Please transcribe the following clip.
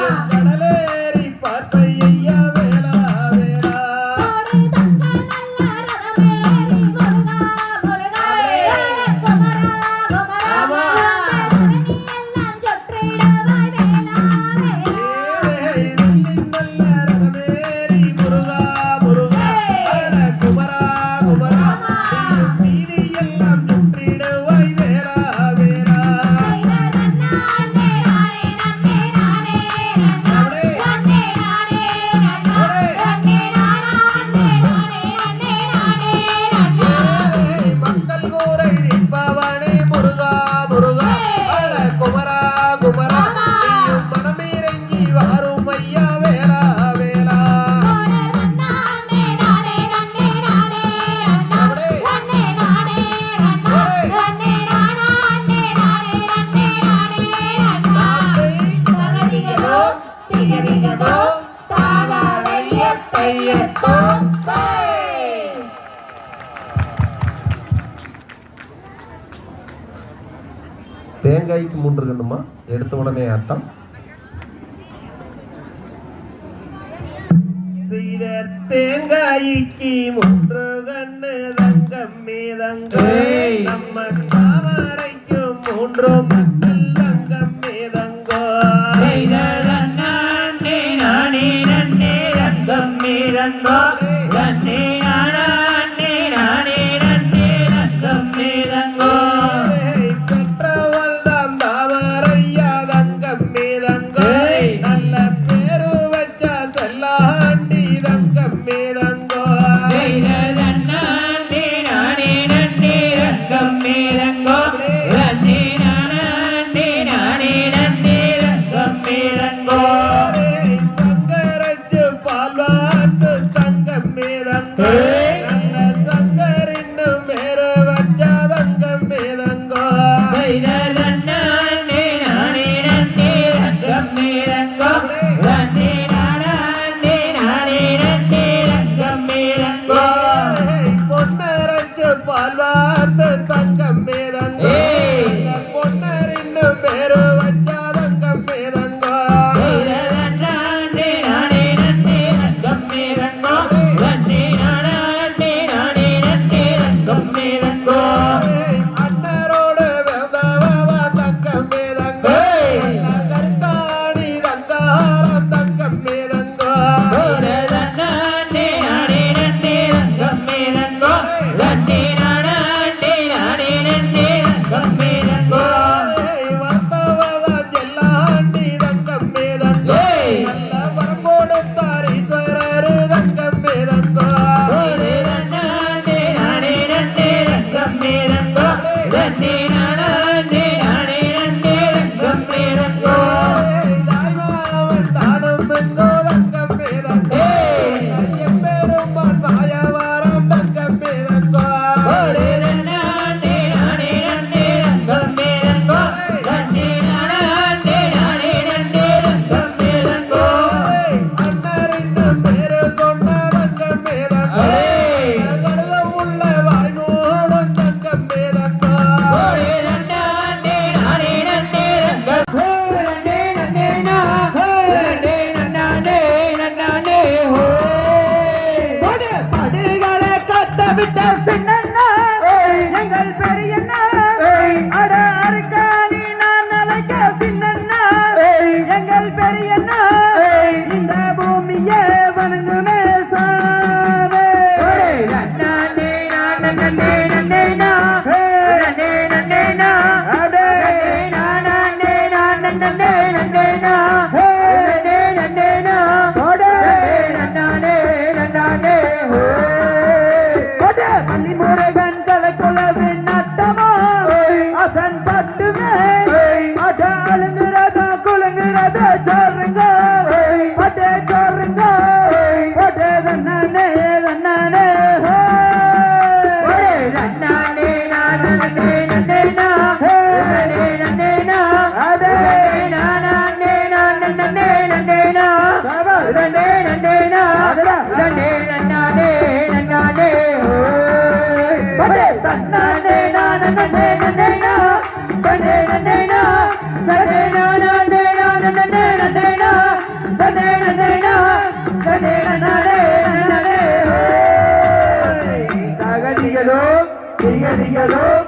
Yeah. தேங்காய்க்கு மூன்று கண்ணுமா? எடுத்த உடனே ஆட்டம் செய்த தேங்காய்க்கு மூன்று கண்ணு தங்கம் மீதங்க. மூன்று Lord. விட்ட சின்ன Get it.